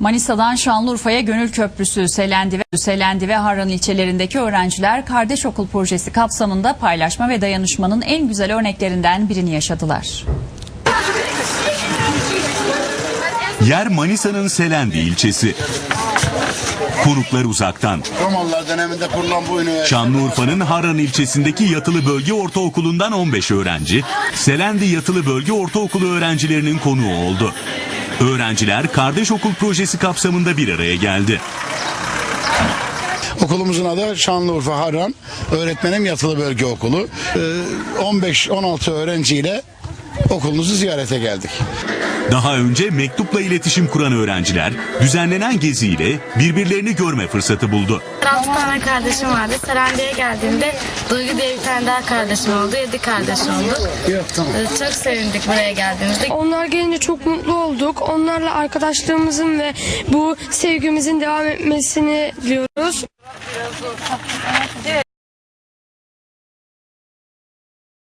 Manisa'dan Şanlıurfa'ya Gönül Köprüsü, Selendi ve Selendi ve Harran ilçelerindeki öğrenciler Kardeş Okul projesi kapsamında paylaşma ve dayanışmanın en güzel örneklerinden birini yaşadılar. Yer Manisa'nın Selendi ilçesi. Konuklar uzaktan. Romalılar döneminde kurulan bu üniversite. Şanlıurfa'nın Harran ilçesindeki Yatılı Bölge Ortaokulu'ndan 15 öğrenci, Selendi Yatılı Bölge Ortaokulu öğrencilerinin konuğu oldu. Öğrenciler Kardeş Okul projesi kapsamında bir araya geldi. Okulumuzun adı Şanlıurfa Harran Öğretmenim Yatılı Bölge Okulu. Ee, 15-16 öğrenciyle okulunuzu ziyarete geldik. Daha önce mektupla iletişim kuran öğrenciler düzenlenen geziyle birbirlerini görme fırsatı buldu. 6 tane kardeşim vardı. Serendi'ye geldiğimde Duygu diye bir tane daha kardeşim oldu. 7 kardeş olduk. Ee, Çok sevindik buraya geldiğimizde. Onlar gelince çok mutlu olduk. Onlarla arkadaşlığımızın ve bu sevgimizin devam etmesini diliyoruz.